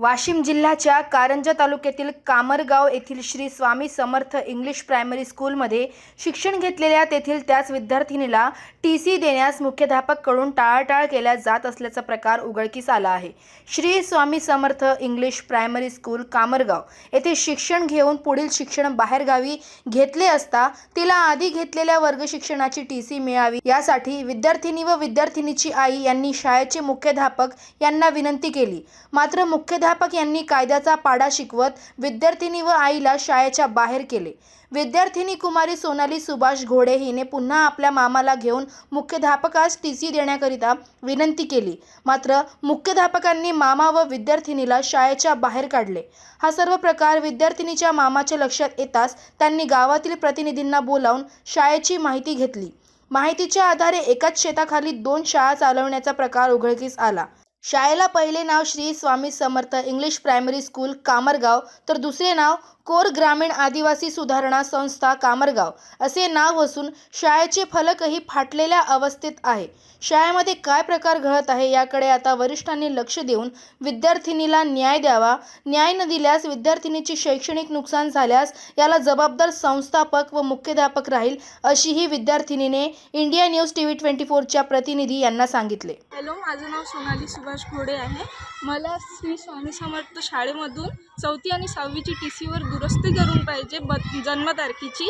वाशिम जिल्ह्याच्या कारंजा तालुक्यातील कामरगाव येथील श्री स्वामी समर्थ इंग्लिश प्रायमरी स्कूलमध्ये शिक्षण घेतलेल्या तेथील त्याच विद्यार्थिनीला टी सी देण्यास मुख्याध्यापककडून टाळाटाळ केल्या जात असल्याचा प्रकार उघडकीस आला आहे. Shri Swami Samarth English primary school Kamargaon येथे शिक्षण घेऊन पुढील शिक्षण बाहेरगावी घेतले असता तिला आधी घेतलेल्या वर्ग शिक्षणाची टी सी मिळावी यासाठी विद्यार्थिनी व विद्यार्थिनीची आई यांनी शाळेचे मुख्याध्यापक यांना विनंती केली. मात्र मुख्याध्यापक यांनी कायद्याचा पाडा शिकवत विद्यार्थिनी व आईला शाळेच्या बाहेर केले. विद्यार्थिनी कुमारी सोनाली सुभाष घोडे हिने पुन्हा आपल्या मामाला घेऊन मुख्याध्यापकास टी सी देण्याकरिता विनंती केली. मात्र मुख्याध्यापकांनी मामा व विद्यार्थिनीला शाळेच्या बाहेर काढले. हा सर्व प्रकार विद्यार्थिनीच्या मामाच्या लक्षात येताच त्यांनी गावातील प्रतिनिधींना बोलावून शाळेची माहिती घेतली. माहितीच्या आधारे एकाच शेताखाली दोन शाळा चालवण्याचा प्रकार उघडकीस आला. शाळेला पहिले नाव Shri Swami Samarth English primary school Kamargaon तर दुसरे नाव कोर ग्रामीण आदिवासी सुधारणा संस्था कामरगाव. असे नाव असून शाळेचे फलकही फाटलेल्या अवस्थेत आहे. शाळेमध्ये काय प्रकार घडत आहे याकडे आता वरिष्ठांनी लक्ष देऊन विद्यार्थिनीला न्याय द्यावा न्याय न दिल्यास विद्यार्थिनीची शैक्षणिक नुकसान झाल्यास याला जबाबदार संस्थापक व मुख्याध्यापक राहील अशीही विद्यार्थिनीने India news T V twenty फोरच्या प्रतिनिधी यांना सांगितले. हॅलो माझं नाव सोनाली सुभाष घोडे आहे. मला श्री स्वामी समर्थ शाळेमधून चौथी आणि सहावीची टी सीवर दुरुस्ती करून पाहिजे ब जन्मतारखेची.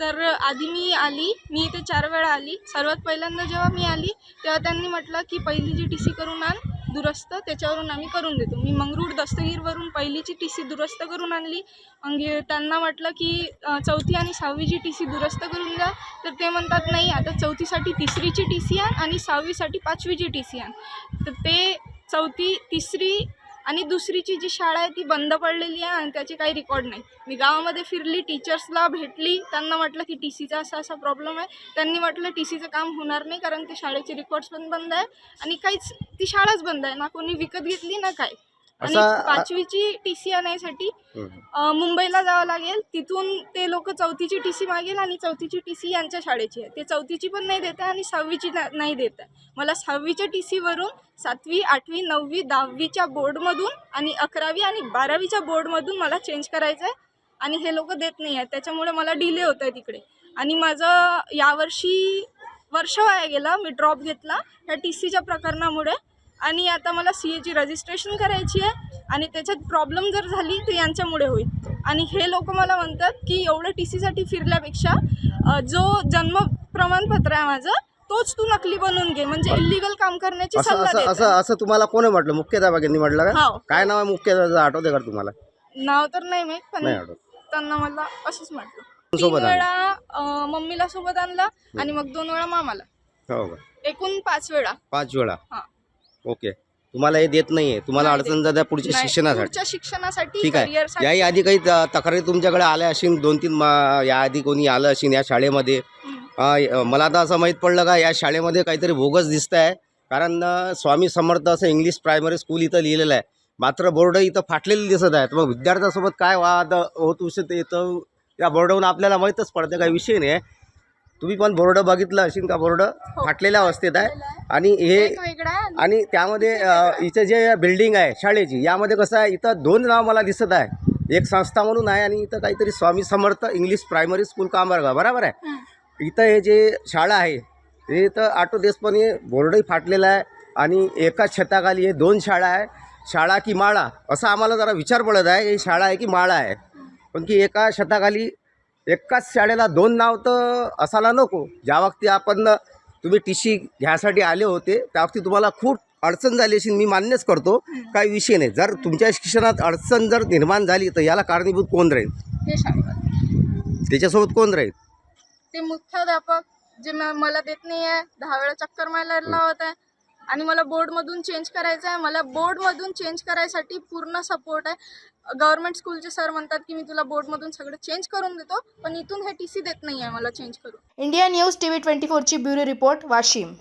तर आधी मी आली मी इथे चार वेळा आली. सर्वात पहिल्यांदा जेव्हा मी आली तेव्हा त्यांनी म्हटलं की पहिली जी टी सी करून आण. दुरुस्त त्याच्यावरून आम्ही करून देतो. मी मंगरूळ दस्तगीरवरून पहिलीची टी सी दुरुस्त करून आणली. मग त्यांना म्हटलं की चौथी आणि सहावीची टी सी दुरुस्त करून द्या. तर ते म्हणतात नाही आता चौथीसाठी तिसरीची टी सी आण आणि सहावीसाठी पाचवीची टी सी आण. तर ते चौथी तिसरी आणि दुसरीची जी शाळा आहे ती बंद पडलेली आहे आणि त्याचे काही रेकॉर्ड नाही. मी गावामध्ये फिरली टीचर्सला भेटली त्यांना म्हटलं की टी सीचा असा असा प्रॉब्लेम आहे. त्यांनी म्हटलं टी सीचं काम होणार नाही कारण ते शाळेचे रेकॉर्ड्स पण बंद आहे आणि काहीच ती शाळाच बंद आहे. ना कोणी विकत घेतली ना काय. आणि असा- पाचवीची टी सी आणायसाठी अ, मुंबईला जावं लागेल. तिथून ते लोक चौथीची टी सी मागेल आणि चौथीची टी सी यांच्या शाळेची आहे. ते चौथीची पण नाही देत आहे आणि सहावीची ना- नाही देत आहे. मला सहावीच्या टी सीवरून सातवी आठवी नववी दहावीच्या बोर्डमधून आणि अकरावी आणि बारावीच्या बोर्डमधून मला चेंज करायचं आहे आणि हे लोक देत नाही आहेत. त्याच्यामुळे मला डिले होत आहे तिकडे. आणि माझं यावर्षी वर्ष वाया गेला मी ड्रॉप घेतला ह्या टी सीच्या प्रकरणामुळे. आणि आता मला सी एची रजिस्ट्रेशन करायची आहे आणि त्याच्यात प्रॉब्लेम जर झाली तर यांच्यामुळे होईल. आणि हे लोक मला म्हणतात की एवढं टी सीसाठी फिरल्यापेक्षा जो जन्म प्रमाणपत्र आहे माझं तोच तू नकली बनवून घे. म्हणजे इलिगल काम करण्याची असं सल्ला असं देत असं असं तुम्हाला कोणी म्हटलं? मुख्याध्यापकांनी म्हटलं का. काय नाव आहे मुख्याध्यापक आठवते का तुम्हाला? नाव तर नाही माहीत पण नाही आठवत. त्यांना मला असंच म्हटलं. तीन सोबत आणलं? वेळा अ, मम्मीला सोबत आणला आणि मग दोन वेळा मामाला. हो का? एकूण पाच वेळा. पाच वेळा. हा. ओके. तुम्हाला हे देत नाहीये. तुम्हाला नाही अडचण जाते पुढच्या नाही, शिक्षणासाठी. पुढच्या शिक्षणासाठी ठीक आहे. याही आधी काही त- तक्रारी तुमच्याकडे आल्या असेल दोन तीन मा- याआधी कोणी आलं असेल या शाळेमध्ये. अं, मला आता असं माहीत पडलं का या शाळेमध्ये काहीतरी बोगस दिसत आहे कारण अं, स्वामी समर्थ असं इंग्लिश प्रायमरी स्कूल इथं लिहिलेलं आहे. मात्र बोर्ड इथं फाटलेली दिसत आहे तर मग विद्यार्थ्यासोबत काय वाद होत विषय येतं या बोर्डावरून आपल्याला माहीतच पडतं काही विषय नाही तुम्ही पण बोर्ड बघितलं असेल का बोर्ड? फाटलेल्या अवस्थेत आहे. आणि हे एक आणि त्यामध्ये इथं जे बिल्डिंग आहे शाळेची यामध्ये कसं आहे इथं दोन नाव मला दिसत आहे. एक संस्था म्हणून आहे आणि इथं काहीतरी Swami Samarth English primary school Kamargaon बरोबर आहे? हं. इथं हे जे शाळा आहे हे इथं आटोदेशपणे बोर्डही फाटलेला आहे आणि एकाच छताखाली हे दोन शाळा आहे. शाळा की माळा असं आम्हाला जरा विचार पडत आहे. ही शाळा आहे की माळा आहे? पण की एका छताखाली एकाच शाळेला दोन नाव तर असायला नको. ज्या वक्ती आपण तुम्ही टी सी घ्यायसाठी आले होते त्या वक्ती तुम्हाला खूप अडचण झाली असेल मी मान्यच करतो. काही विषय नाही. जर तुमच्या शिक्षणात अडचण जर निर्माण झाली तर याला कारणीभूत कोण राहील? त्याच्यासोबत कोण राहील? ते मुख्याध्यापक जे मला देत नाही आहे दहा वेळा चक्कर मारायला लावत आहे. आणि मला बोर्डमधून चेंज करायचं आहे. मला बोर्डमधून चेंज करायसाठी पूर्ण सपोर्ट आहे. गव्हर्नमेंट स्कूलचे सर म्हणतात की मी तुला बोर्डमधून सगळं चेंज करून देतो पण इथून हे टी सी देत नाही आहे मला चेंज करून. India news T V twenty फोरची bureau report Washim.